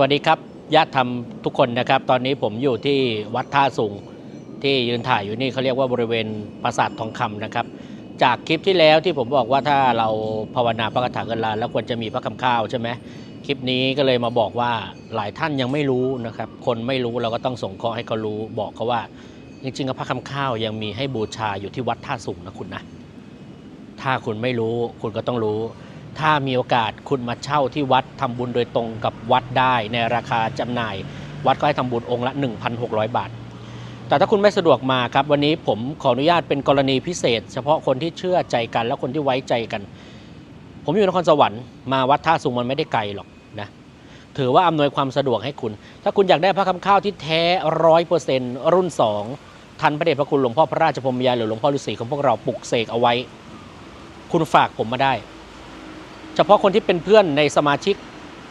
วัสดีครับญาติธรรมทุกคนนะครับ ตอนนี้ผมอยู่ที่วัดท่าสุงที่ยืนถ่ายอยู่นี่เขาเรียกว่าบริเวณปราสาททองคำนะครับ จากคลิปที่แล้วที่ผมบอกว่าถ้าเราภาวนาพระคาถาเงินล้านแล้วควรจะมีพระคำข้าวใช่ไหมคลิปนี้ก็เลยมาบอกว่าหลายท่านยังไม่รู้นะครับ คนไม่รู้เราก็ต้องส่งเคราะห์ให้เขารู้บอกเขาว่า จริงๆพระคำข้าวยังมีให้บูชาอยู่ที่วัดท่าสุงนะคุณนะถ้าคุณไม่รู้คุณก็ต้องรู้ ถ้ามีโอกาสคุณมาเช่าที่วัดทำบุญโดยตรงกับวัดได้ในราคาจำหน่าย วัดก็ให้ทำบุญองค์ละ 1,600 บาท แต่ถ้าคุณไม่สะดวกมาครับ วันนี้ผมขออนุญาตเป็นกรณีพิเศษ เฉพาะคนที่เชื่อใจกันและคนที่ไว้ใจกัน ผมอยู่นครสวรรค์มาวัดท่าสุงมันไม่ได้ไกลหรอกนะถือว่าอำนวยความสะดวกให้คุณ ถ้าคุณอยากได้พระคำข้าวที่แท้ร้อยเปอร์เซ็นต์รุ่น2ทันพระเดชพระคุณหลวงพ่อพระราชพรมยาหรือหลวงพ่อฤาษีของพวกเราปลุกเสกเอาไว้ คุณฝากผมมาได้ เฉพาะคนที่เป็นเพื่อนในสมาชิก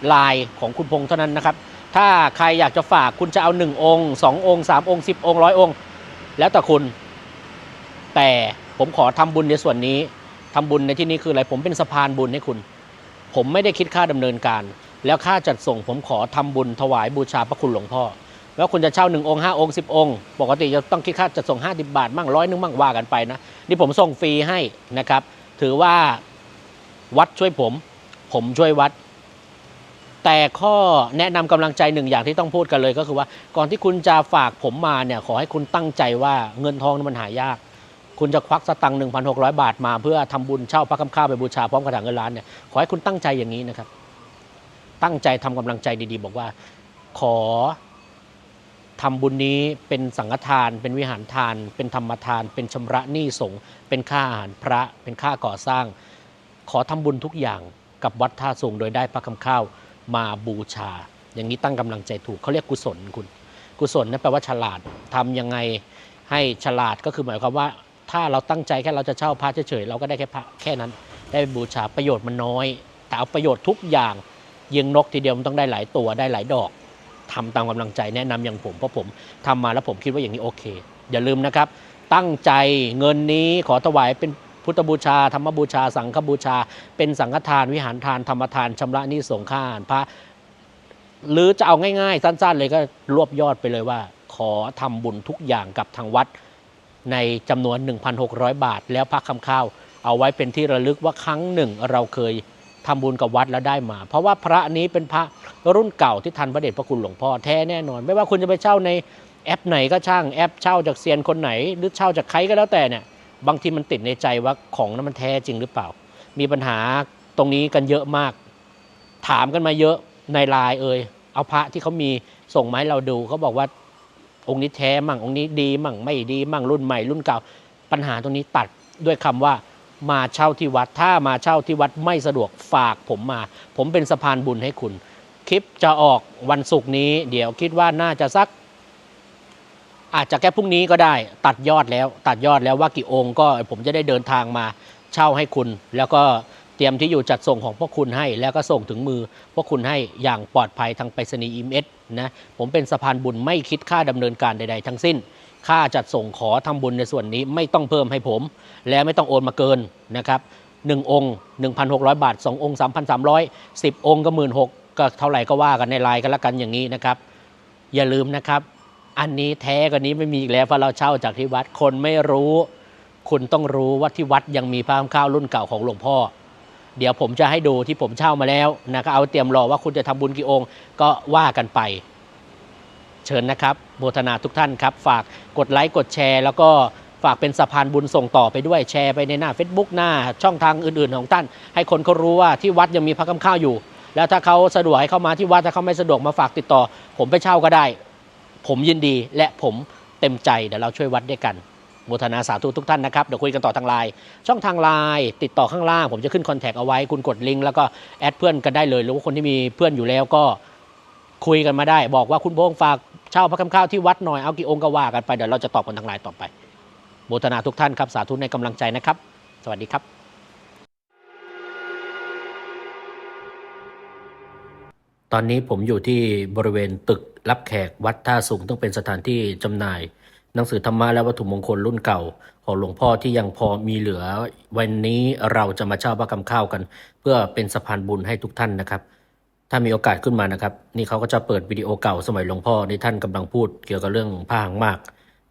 ไลน์ของคุณพงษ์เท่านั้นนะครับ ถ้าใครอยากจะฝากคุณจะเอา 1 องค์ 2 องค์ 3 องค์ 10 องค์ร้อยองค์ แล้วแต่คุณ แต่ผมขอทำบุญในส่วนนี้ทำบุญในที่นี้คืออะไรผมเป็นสะพานบุญให้คุณ ผมไม่ได้คิดค่าดำเนินการ แล้วค่าจัดส่งผมขอทำบุญถวายบูชาพระคุณหลวงพ่อแล้วคุณจะเช่า1องค์5องค์10องค์ ปกติจะต้องคิดค่าจัดส่ง 50 บาท มั่งร้อยนึงมั่งว่ากันไปนะ นี่ผมส่งฟรีให้นะครับ ถือว่า วัดช่วยผม ผมช่วยวัด แต่ข้อแนะนำกำลังใจหนึ่งอย่างที่ต้องพูดกันเลยก็คือว่า ก่อนที่คุณจะฝากผมมาเนี่ยขอให้คุณตั้งใจว่าเงินทองมันหายาก คุณจะควักสตังค์1,600บาทมา เพื่อทำบุญเช่าพระคำข้าวไปบูชาพร้อมกระถางเงินล้านเนี่ยขอให้คุณตั้งใจอย่างนี้นะครับ ตั้งใจทำกำลังใจดีๆ บอกว่า ขอทำบุญนี้เป็นสังฆทาน เป็นวิหารทาน เป็นธรรมทาน เป็นชำระหนี้สงฆ์เป็นค่าอาหารพระ เป็นค่าก่อสร้าง ขอทำบุญทุกอย่างกับวัดท่าสูงโดยได้พระคำข้าวมาบูชา อย่างนี้ตั้งกำลังใจถูกเขาเรียกกุศลคุณ กุศลนั่นแปลว่าฉลาดทำยังไงให้ฉลาดก็คือหมายความว่า ถ้าเราตั้งใจแค่เราจะเช่าพระเฉยๆเราก็ได้แค่พระแค่นั้น ได้บูชาประโยชน์มันน้อย แต่เอาประโยชน์ทุกอย่างยิงนกทีเดียวมันต้องได้หลายตัวได้หลายดอกทำตามกำลังใจแนะนำอย่างผมเพราะผมทำมาแล้วผมคิดว่าอย่างนี้โอเค อย่าลืมนะครับ ตั้งใจเงินนี้ขอถวายเป็น พุทธบูชา ธรรมบูชา สังฆบูชา เป็นสังฆทานวิหารทานธรรมทานชำระนี้สงฆ์ค่าพระ หรือจะเอาง่ายๆ สั้นๆ เลยก็รวบยอดไปเลยว่า ขอทำบุญทุกอย่างกับทางวัดในจำนวน 1,600 บาท แล้วพักคำข้าว เอาไว้เป็นที่ระลึกว่าครั้งหนึ่งเราเคยทำบุญกับวัดแล้วได้มา เพราะว่าพระนี้เป็นพระรุ่นเก่าที่ทันพระเดชพระคุณหลวงพ่อแท้แน่นอน ไม่ว่าคุณจะไปเช่าในแอปไหนก็ช่างแอปเช่าจากเซียนคนไหน หรือเช่าจากใครก็แล้วแต่เนี่ย บางทีมันติดในใจว่าของนั้นมันแท้จริงหรือเปล่า มีปัญหาตรงนี้กันเยอะมาก ถามกันมาเยอะในไลน์เอ่ยเอาพระที่เขามีส่งมาให้เราดูเขาบอกว่าองค์นี้แท้มั่งองค์นี้ดีมั่งไม่ดีมั่งรุ่นใหม่รุ่นเก่า ปัญหาตรงนี้ตัดด้วยคำว่ามาเช่าที่วัด ถ้ามาเช่าที่วัดไม่สะดวกฝากผมมา ผมเป็นสะพานบุญให้คุณ คลิปจะออกวันศุกร์นี้ เดี๋ยวคิดว่าน่าจะสัก อาจจะแค่พรุ่งนี้ก็ได้ตัดยอดแล้ว ตัดยอดแล้วว่ากี่องค์ก็ผมจะได้เดินทางมาเช่าให้คุณ แล้วก็เตรียมที่อยู่จัดส่งของพวกคุณให้ แล้วก็ส่งถึงมือพวกคุณให้อย่างปลอดภัยทางไปรษณีย์อิมเอสนะผมเป็นสะพานบุญไม่คิดค่าดำเนินการใด ๆ ทั้งสิ้น ค่าจัดส่งขอทำบุญในส่วนนี้ไม่ต้องเพิ่มให้ผม และไม่ต้องโอนมาเกินนะครับหนึ่งองค์ 1,600 บาท 2 องค์ 3,300 10 องค์ก็1 6 0 0ก็เท่าไหร่ก็ว่ากันในไลน์กันละกันอย่างนี้นะครับ อย่าลืมนะครับ อันนี้แท้กว่านี้ไม่มีอีกแล้วเพราะเราเช่าจากที่วัดคนไม่รู้ คุณต้องรู้ว่าที่วัดยังมีพระคำข้าวรุ่นเก่าของหลวงพ่อ เดี๋ยวผมจะให้ดูที่ผมเช่ามาแล้วนะก็เอาเตรียมรอว่าคุณจะทำบุญกี่องค์ก็ว่ากันไป เชิญนะครับโมทนาทุกท่านครับ ฝากกดไลค์กดแชร์ แล้วก็ฝากเป็นสะพานบุญส่งต่อไปด้วยแชร์ไปในหน้า Facebook หน้าช่องทางอื่น ๆ ของท่าน ให้คนเขารู้ว่าที่วัดยังมีพระคำข้าวอยู่ แล้วถ้าเขาสะดวกให้เข้ามาที่วัดถ้าเขาไม่สะดวกมาฝากติดต่อ ผมไปเช่าก็ได้ ผมยินดีและผมเต็มใจเดี๋ยวเราช่วยวัดด้วยกันโมทนาสาธุทุกท่านนะครับ เดี๋ยวคุยกันต่อทางไลน์ช่องทางไลน์ติดต่อข้างล่าง ผมจะขึ้นคอนแทคเอาไว้ คุณกดลิงก์แล้วก็แอดเพื่อนกันได้เลย หรือว่าคนที่มีเพื่อนอยู่แล้วก็คุยกันมาได้ บอกว่าคุณพงษ์ฝากเช่าพระคำข้าวที่วัดหน่อยเอากี่องค์ก็ว่ากันไปเดี๋ยวเราจะตอบกันทางไลน์ต่อไปโมทนาทุกท่านครับสาธุในกำลังใจนะครับ สวัสดีครับ ตอนนี้ผมอยู่ที่บริเวณตึกรับแขกวัดท่าสูงต้องเป็นสถานที่จำหน่าย หนังสือธรรมะและวัตถุมงคลรุ่นเก่า ของหลวงพ่อที่ยังพอมีเหลือ วันนี้เราจะมาเช่าพระคำข้าวกัน เพื่อเป็นสะพานบุญให้ทุกท่านนะครับ ถ้ามีโอกาสขึ้นมานะครับ นี่เขาก็จะเปิดวิดีโอเก่าสมัยหลวงพ่อที่ท่านกำลังพูดเกี่ยวกับเรื่องผ้าหางมาก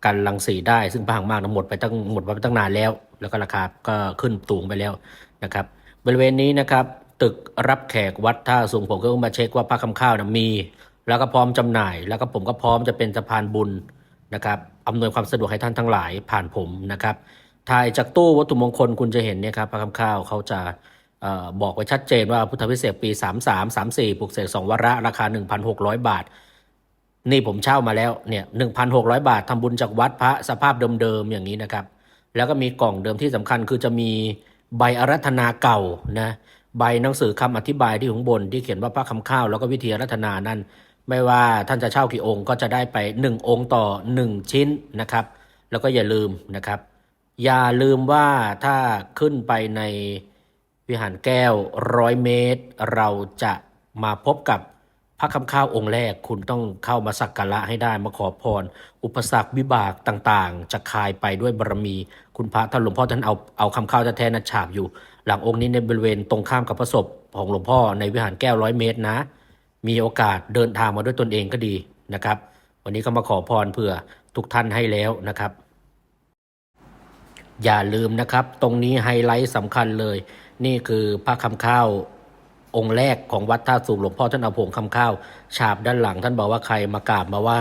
การรังสีได้ซึ่งผ้าหางมากนั้นหมดไปตั้งหมดไปตั้งนานแล้ว แล้วก็ราคาก็ขึ้นสูงไปแล้วนะครับ บริเวณนี้นะครับ ตึกรับแขกวัดท่าสูงผมก็มาเช็คว่าผ้าคำข้าวนะมี แล้วก็พร้อมจำหน่าย แล้วก็ผมก็พร้อมจะเป็นสะพานบุญนะครับอำนวยความสะดวกให้ท่านทั้งหลายผ่านผมนะครับถ่ายจากตู้วัตถุมงคลคุณจะเห็นเนี่ยครับผ้าคำข้าวเขาจะออบอกไว้ชัดเจนว่าพุทธพิเศษปี 33 34ปลุกเสกสองวาระราคา 1,600 บาท นี่ผมเช่ามาแล้วเนี่ย1,600 บาททำบุญจากวัดพระสภาพเดิมๆอย่างนี้นะครับ แล้วก็มีกล่องเดิมที่สำคัญคือจะมีใบอารัธนาเก่านะ ใบหนังสือคำอธิบายที่ข้างบนที่เขียนว่าพระคำข้าวแล้วก็วิธีอารัตนานั้น ไม่ว่าท่านจะเช่ากี่องค์ก็จะได้ไป 1 องค์ต่อ 1 ชิ้นนะครับ แล้วก็อย่าลืมนะครับ อย่าลืมว่าถ้าขึ้นไปในวิหารแก้วร้อยเมตร เราจะมาพบกับ พระคำข้าวองค์แรกคุณต้องเข้ามาสักการะให้ได้มาขอพร อุปสรรควิบากต่างๆ จะคลายไปด้วยบารมี คุณพระท่านหลวงพ่อท่านเอาเอาคำข้าวแท้ๆนัดฉาบอยู่ หลังองค์นี้ในบริเวณตรงข้ามกับพระศพของหลวงพ่อในวิหารแก้วร้อยเมตรนะ มีโอกาสเดินทางมาด้วยตนเองก็ดีนะครับ วันนี้ก็มาขอพรเพื่อทุกท่านให้แล้วนะครับ อย่าลืมนะครับ ตรงนี้ไฮไลท์สำคัญเลย นี่คือพระคำข้าว องค์แรกของวัดท่าสูงหลวงพ่อท่านเอาผงคำข้าว ฉาบด้านหลัง ท่านบอกว่าใครมากราบมาไหว้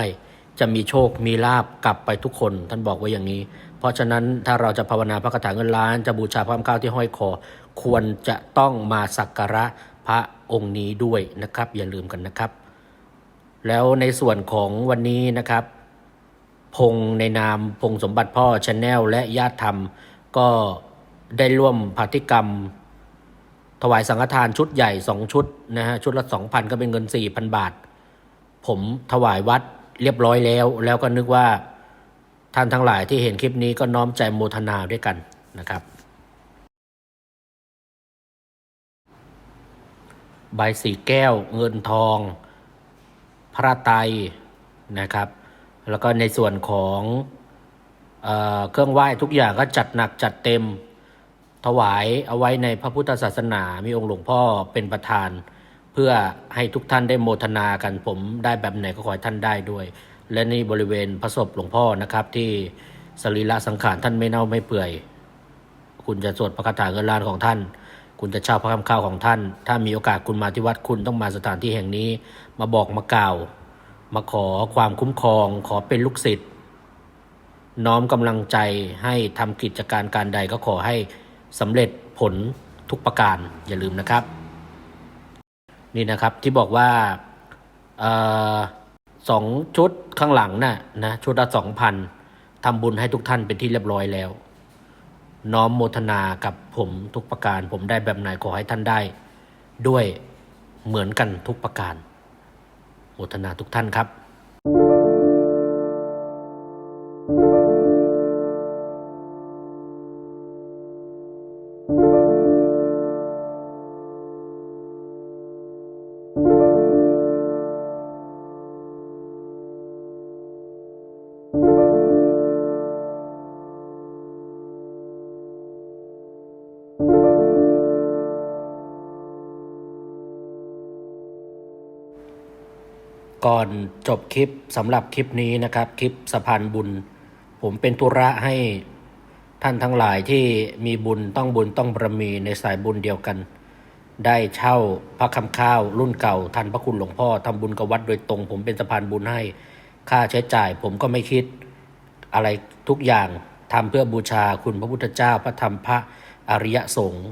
จะมีโชคมีลาบกลับไปทุกคน ท่านบอกไว้อย่างนี้ เพราะฉะนั้นถ้าเราจะภาวนาพระคาถาเงินล้านจะบูชาพระคำข้าวที่ห้อยคอ ควรจะต้องมาสักการะพระองค์นี้ด้วยนะครับ อย่าลืมกันนะครับ แล้วในส่วนของวันนี้นะครับ พงในนามพงสมบัติพ่อชาแนลและญาติธรรม ก็ได้ร่วมพาธิกรรม ถวายสังฆทานชุดใหญ่สองชุดนะฮะชุดละสองพันก็เป็นเงินสี่พันบาท ผมถวายวัดเรียบร้อยแล้ว แล้วก็นึกว่าท่านทั้งหลายที่เห็นคลิปนี้ก็น้อมใจโมทนาด้วยกันนะครับใบสีแก้วเงินทอง พระไตนะครับ แล้วก็ในส่วนของเอเครื่องไหว้ทุกอย่างก็จัดหนักจัดเต็ม ถวายเอาไว้ในพระพุทธศาสนา มีองค์หลวงพ่อเป็นประธาน เพื่อให้ทุกท่านได้โมทนากันผมได้แบบไหนก็ขอให้ท่านได้ด้วย และนี่บริเวณพระศพหลวงพ่อนะครับที่สรีระสังขารท่านไม่เน่าไม่เปื่อย คุณจะสวดพระคาถาเงินล้านของท่าน คุณจะเช่าพระคำข้าวของท่าน ถ้ามีโอกาสคุณมาที่วัดคุณต้องมาสถานที่แห่งนี้ มาบอกมากล่าว มาขอความคุ้มครอง ขอเป็นลูกศิษย์น้อมกำลังใจให้ทำกิจการการใดก็ขอให้ สำเร็จผลทุกประการอย่าลืมนะครับ นี่นะครับที่บอกว่าออสองชุดข้างหลังน่ะนะชุดละสองพันทำบุญให้ทุกท่านเป็นที่เรียบร้อยแล้ว น้อมโมทนากับผมทุกประการ ผมได้แบบไหนขอให้ท่านได้ ด้วยเหมือนกันทุกประการโมทนาทุกท่านครับ ก่อนจบคลิปสำหรับคลิปนี้นะครับ คลิปสะพานบุญ ผมเป็นธุระให้ท่านทั้งหลายที่มีบุญต้องบุญต้องบารมีในสายบุญเดียวกัน ได้เช่าพระคำข้าวรุ่นเก่าทันพระคุณหลวงพ่อทำบุญกับวัดโดยตรง ผมเป็นสะพานบุญให้ค่าใช้จ่าย ผมก็ไม่คิดอะไรทุกอย่างทำเพื่อบูชาคุณพระพุทธเจ้าพระธรรมพระอริยสงฆ์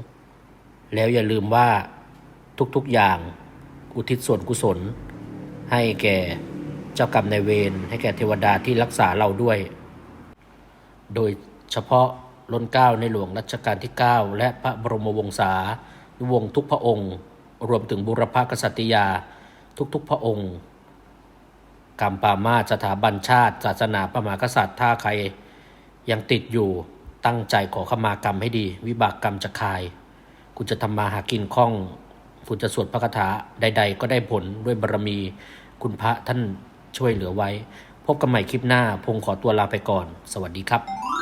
แล้วอย่าลืมว่าทุกๆอย่างอุทิศส่วนกุศล ให้แก่เจ้ากรรมนายเวรให้แก่เทวดาที่รักษาเราด้วย โดยเฉพาะล้นเก้าในหลวงรัชกาลที่ 9 และพระบรมวงศานุวงศ์ทุกพระองค์ รวมถึงบุรพกษัตริยาทุกๆพระองค์กรรมปามาสถาบันชาติ ศาสนาพระมากษัตริย์ถ้าใครยังติดอยู่ตั้งใจขอขมากรรมให้ดี วิบากกรรมจะคาย คุณจะทำมาหากินคล่อง คุณจะสวดพระคาถาใด ๆ ก็ได้ผลด้วยบารมีคุณพระท่านช่วยเหลือไว้ พบกันใหม่คลิปหน้าพงขอตัวลาไปก่อน สวัสดีครับ